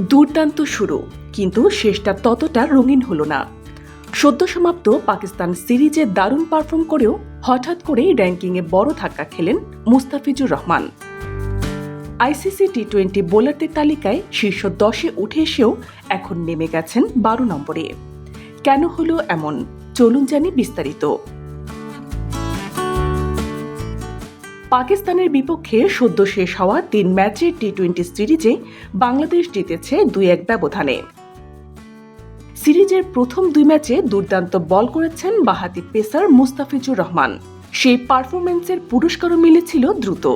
দুর্দান্ত শুরু, কিন্তু শেষটা ততটা রঙিন হলো না। সদ্য সমাপ্ত পাকিস্তান সিরিজে দারুণ পারফর্ম করেও হঠাৎ করেই র্যাঙ্কিংয়ে বড় ধাক্কা খেলেন Mustafizur Rahman. ICC T twenty বোলারদের তালিকায় শীর্ষ দশে উঠে এসেও এখন নেমে গেছেন বারো নম্বরে। কেন হলো এমন? চলুন জানি বিস্তারিত। পাকিস্তানের বিপক্ষে সদ্য শেষ হওয়া তিন ম্যাচের টি টোয়েন্টি সিরিজে বাংলাদেশ জিতেছে দুই এক ব্যবধানে। সিরিজের প্রথম দুই ম্যাচে দুর্দান্ত বল করেছেন বাহাতি পেসার মুস্তাফিজুর রহমান। সেই পারফরমেন্সের পুরস্কারও মিলেছিল দ্রুত।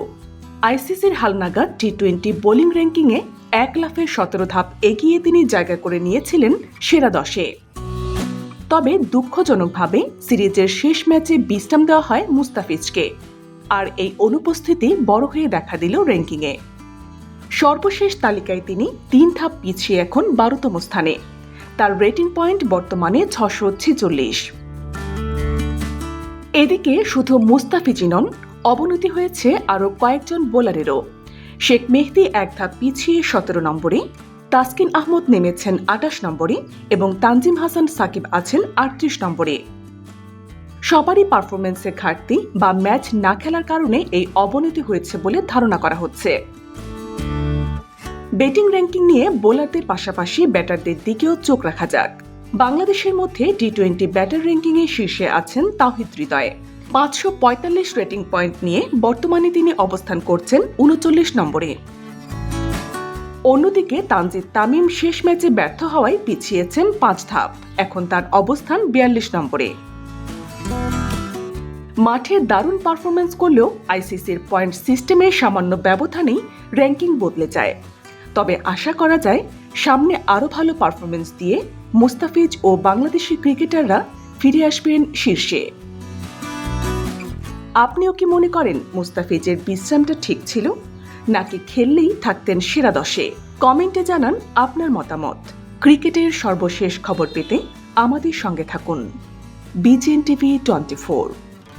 আইসিসির হালনাগাদ টি টোয়েন্টি বোলিং র্যাঙ্কিংয়ে এক লাফের সতেরো ধাপ এগিয়ে তিনি জায়গা করে নিয়েছিলেন সেরা দশে। তবে দুঃখজনকভাবে সিরিজের শেষ ম্যাচে বিশ্রাম দেওয়া হয় মুস্তাফিজকে। আর এই অনুপস্থিতি বড় হয়ে দেখা দিল র্যাঙ্কিংয়ে। সর্বশেষ তালিকায় তিনি তিন ধাপ পিছিয়ে এখন বারোতম স্থানে। তার রেটিং পয়েন্ট বর্তমানে ছশো ছেচল্লিশ। এদিকে শুধু মুস্তাফিজি নন, অবনতি হয়েছে আরও কয়েকজন বোলারেরও। শেখ মেহদি এক ধাপ পিছিয়ে সতেরো নম্বরে, তাসকিন আহমদ নেমেছেন আটাশ নম্বরে এবং তানজিম হাসান সাকিব আছেন আটত্রিশ নম্বরে। সবারই পারফরমেন্সে ঘাটতি বা ম্যাচ না খেলার কারণে এই অবনতি হয়েছে বলে ধারণা করা হচ্ছে। ব্যাটিং র্যাঙ্কিং নিয়ে বোলারদের পাশাপাশি ব্যাটারদের দিকেও চোখ রাখা যাক। বাংলাদেশের মধ্যে টি টোয়েন্টি ব্যাটার র্যাঙ্কিংয়ে শীর্ষে আছেন তাহিদ হৃদয়। পাঁচশো পঁয়তাল্লিশ রেটিং পয়েন্ট নিয়ে বর্তমানে তিনি অবস্থান করছেন উনচল্লিশ নম্বরে। অন্যদিকে তানজিদ তামিম শেষ ম্যাচে ব্যর্থ হওয়ায় পিছিয়েছেন পাঁচ ধাপ। এখন তার অবস্থান বিয়াল্লিশ নম্বরে। মাঠে দারুণ পারফরমেন্স করলেও আইসিসির পয়েন্ট সিস্টেমের সামান্য ব্যবধানেই র্যাঙ্কিং বদলে যায়। তবে আশা করা যায়, সামনে আরও ভালো পারফরমেন্স দিয়ে মুস্তাফিজ ও বাংলাদেশি ক্রিকেটাররা ফিরে আসবেন শীর্ষে। আপনিও কি মনে করেন মুস্তাফিজের বিশ্রামটা ঠিক ছিল? নাকি খেললেই থাকতেন সেরা দশে? কমেন্টে জানান আপনার মতামত। ক্রিকেটের সর্বশেষ খবর পেতে আমাদের সঙ্গে থাকুন। BJN TV twenty four.